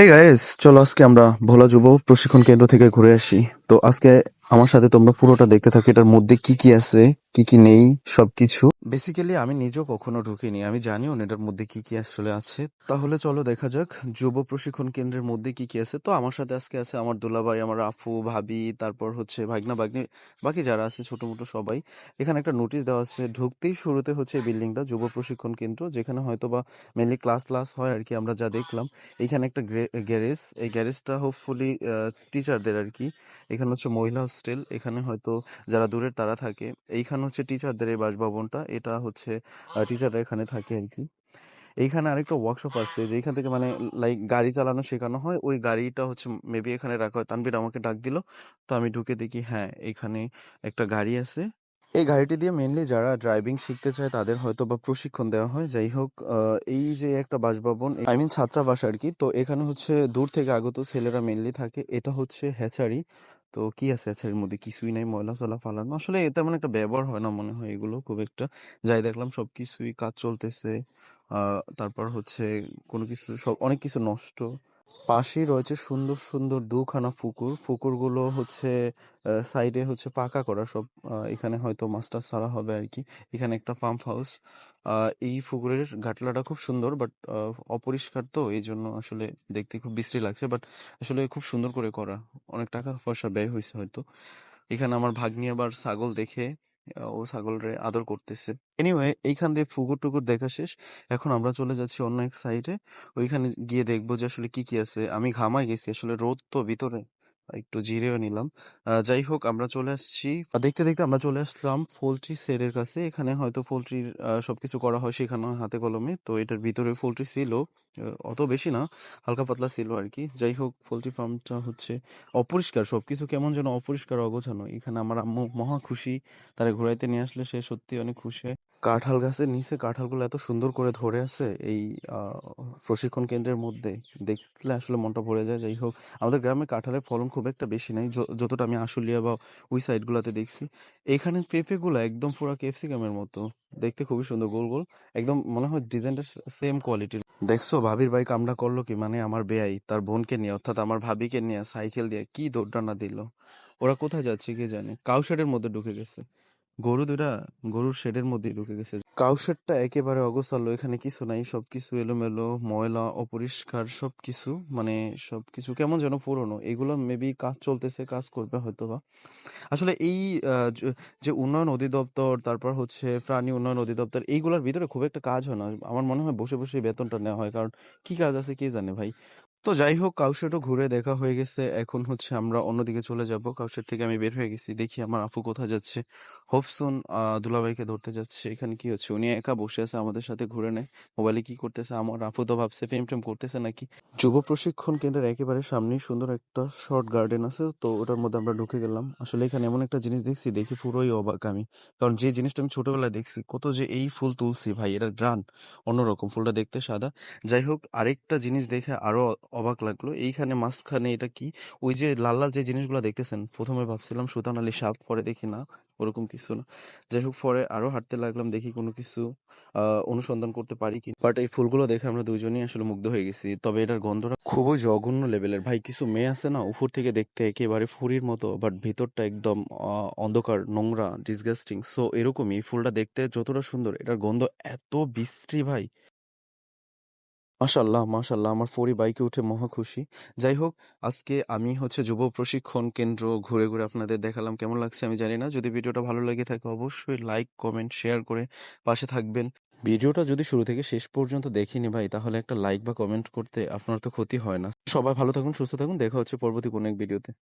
Hey guys চলো আজকে আমরা ভোলা যুব প্রশিক্ষণ কেন্দ্র থেকে ঘুরে আসি। তো আজকে আমার সাথে তোমরা পুরোটা দেখতে থাকো, এটার মধ্যে কি কি আছে, কি কি নেই, সবকিছু। বেসিক্যালি আমি নিজেও কখনো ঢুকিনি, আমি জানিও না এটার মধ্যে কি কি আসলে আছে। তাহলে চলো দেখা যাক, যুব প্রশিক্ষণ কেন্দ্রের মধ্যে কি কি আছে। তো আমার সাথে আজকে আছে আমার দুলাভাই, আমার আফু ভাবি, তারপর হচ্ছে ভাগনা, ভাগ্নি, বাকি যারা আছে, ছোট মোটো সবাই। এখানে একটা নোটিশ দেওয়া আছে, ঢুকতেই শুরুতে হচ্ছে এই বিল্ডিংটা যুব প্রশিক্ষণ কেন্দ্র, যেখানে হয়তো বা মেনলি ক্লাস ক্লাস হয় আর কি, আমরা যা দেখলাম। এখানে একটা গ্যারেজ এই গ্যারেজটা হোপফুলি টিচারদের আর কি। এখানে হচ্ছে মহিলা হোস্টেল এখানে হয়তো যারা দূরের তারা থাকে। এইখানে হচ্ছে টিচারদের এই বাসভবনটা, এটা হচ্ছে টিচাররা এখানে থাকে আর কি। এইখানে আরেকটা ওয়ার্কশপ আছে যেখান থেকে মানে লাইক গাড়ি চালানো শেখানো হয়। ওই গাড়িটা হচ্ছে মেবি এখানে রাখা হয়। তানবির আমাকে ডাক দিল, তো আমি ঢুকে দেখি হ্যাঁ এখানে একটা গাড়ি আছে। এই গাড়িটি দিয়ে মেনলি যারা ড্রাইভিং শিখতে চায়, তাদের হয়তো বা প্রশিক্ষণ দেওয়া হয়। যাই হোক এই যে একটা বাসভবন আই মিন ছাত্রাবাস আর কি, তো এখানে হচ্ছে দূর থেকে আগত ছেলেরা মেনলি থাকে। এটা হচ্ছে হ্যাচারি। তো কি আছে এর মধ্যে? কিছুই নাই, ময়লা চলা ফালানো আসলে তেমন একটা ব্যবহার হয় না মনে হয় এগুলো খুব একটা। যাই দেখলাম সব কিছুই কাজ চলতেছে। তারপর হচ্ছে কোনো কিছু, সব অনেক কিছু নষ্ট। পাশেই রয়েছে সুন্দর সুন্দর দুখানা পুকুর। পুকুরগুলো হচ্ছে সাইডে হচ্ছে পাকা করা সব। এখানে হয়তো মাছটা ছাড়া হবে আর কি। এখানে একটা পাম্প হাউস এই পুকুরের ঘাটলাটা খুব সুন্দর বাট অপরিষ্কার তো এই জন্য আসলে দেখতে খুব বিশ্রী লাগছে বাট আসলে খুব সুন্দর করে করা। অনেক টাকা পয়সা ব্যয় হয়েছে হয়তো। এখানে আমার ভাগ্নি আবার ছাগল দেখে ও ছাগলরে আদর করতেছে। এনিওয়ে এইখান দিয়ে ফুকুর টুকুর দেখা শেষ। এখন আমরা চলে যাচ্ছি অন্য এক সাইডে ওইখানে গিয়ে দেখব যে আসলে কি কি আছে। আমি ঘামাই গেছি। আসলে রোদ তো ভিতরে। একটু জিরেও নিলাম। যাই হোক আমরা চলে আসছি। দেখতে দেখতে আমরা চলে আসলাম পোল্ট্রি সেডের কাছে। এখানে হয়তো পোল্ট্রির সবকিছু করা হয় হয় হাতে কলমে। তো এটার ভিতরে পোল্ট্রি ছিল। অত বেশি না, হালকা পাতলা ছিল আর কি। যাই হোক পোল্ট্রি ফার্মটা হচ্ছে অপরিষ্কার। সবকিছু কেমন যেন অপরিষ্কার অগোছানো এখানে আমার আম্মু মহা খুশি। তারা ঘুরাইতে নিয়ে আসলে সে সত্যি অনেক খুশি কাঁঠাল গাছের নিচে কাঁঠালগুলো এত সুন্দর করে ধরে আছে এই প্রশিক্ষণ কেন্দ্রের মধ্যে। দেখলে আসলে মনটা ভরে যায়। যাই হোক আমাদের গ্রামে কাঁঠালের ফলন খুব একটা বেশি নাই যতটা আমি আশুলিয়া বা ওই সাইড গুলাতে দেখছি। এখানে পেঁপে গুলো একদম পুরো ক্যাপসিকামের মতো। দেখতে খুবই সুন্দর, গোল গোল। একদম মনে হয় ডিজাইনটা সেম কোয়ালিটির দেখছ, ভাবির ভাই কামড়া করল কি? মানে আমার বেয়াই, তার বোনকে নিয়ে, অর্থাৎ আমার ভাবিকে নিয়ে সাইকেল দিয়ে কি দৌড়ানা দিল? ওরা কোথায় যাচ্ছে কে জানে? কাউশাটের মধ্যে ঢুকে গেছে। গরু দুটা গরুর শেডের মধ্যে ঢুকে গেছে। কাউ শেডটা একেবারে অগোছালো, এখানে কিছু নাই, সবকিছু এলোমেলো, ময়লা অপরিষ্কার, সবকিছু মানে সবকিছু কেমন যেন পুরনো। এগুলো মেবি কাজ চলতেছে, কাজ করবে হয়তো বা আসলে এই যে উন্নয়ন অধিদপ্তর, তারপর হচ্ছে প্রাণী উন্নয়ন অধিদপ্তর, এইগুলোর ভিতরে খুব একটা কাজ হয় না। আমার মনে হয় বসে বসে বেতনটা নেওয়া হয়, কারণ কি কাজ আছে কে জানে ভাই? তো যাই হোক কাউশেটও ঘুরে দেখা হয়ে গেছে। এখন হচ্ছে আমরা অন্যদিকে চলে যাব। কাউশেট থেকে আমি বের হয়ে গেছি। দেখি আমার আপু কোথায় যাচ্ছে। হোপসুন আহ দুলাভাইকে ধরতে যাচ্ছে। এখানে কি হচ্ছে? উনি একা বসে আছে আমাদের সাথে ঘুরে নেয়। মোবাইলে কি করতেছে? আমার আপু তো ভাবছে প্রেম টেম করতেছে নাকি? যুব প্রশিক্ষণ কেন্দ্রের একেবারে সামনেই সুন্দর একটা শর্ট গার্ডেন আছে। তো ওটার মধ্যে আমরা ঢুকে গেলাম। আসলে এখানে এমন একটা জিনিস দেখছি, দেখি পুরোই অবাক আমি। কারণ যে জিনিসটা আমি ছোটবেলায় দেখছি, কত যে এই ফুল তুলছি ভাই, এটার গ্রান অন্যরকম, ফুলটা দেখতে সাদা। যাই হোক, আরেকটা জিনিস দেখে আরও অবাক লাগল। এইখানে মাঝখানে এটা কি? ওই যে লাল লাল যে জিনিসগুলো দেখতেছেন, প্রথমে ভাবছিলাম সুতান আলী সাপ পরে দেখি না, ওরকম কিছু না। যাই হোক, পরে আরও হাঁটতে লাগলাম, দেখি কোনো কিছু অনুসন্ধান করতে পারি কি বাট এই ফুলগুলো দেখে আমরা দুইজনই আসলে মুগ্ধ হয়ে গেছি। তবে এটার গন্ধটা খুবই জঘন্য লেভেলের ভাই, কিছু মেয়ে আছে না, উপর থেকে দেখতে একেবারে ফুরির মতো বাট ভিতরটা একদম অন্ধকার, নোংরা ডিসগাস্টিং সো এরকমই ফুলটা দেখতে যতটা সুন্দর, এটার গন্ধ এত বিশ্রী ভাই। মাশাল্লাহ মাশাল্লাহ আমার ফোরি বাইকে উঠে মহা খুশি। যাই হোক, আজকে আমি হচ্ছে যুব প্রশিক্ষণ কেন্দ্র ঘুরে ঘুরে আপনাদের দেখালাম কেমন লাগছে আমি জানি না। যদি ভিডিওটা ভালো লেগে থাকে অবশ্যই লাইক কমেন্ট শেয়ার করে পাশে থাকবেন। ভিডিওটা যদি শুরু থেকে শেষ পর্যন্ত দেখিনি ভাই, তাহলে একটা লাইক বা কমেন্ট করতে আপনার তো ক্ষতি হয় না। সবাই ভালো থাকুন, সুস্থ থাকুন। দেখা হচ্ছে পরবর্তী কোনো এক ভিডিওতে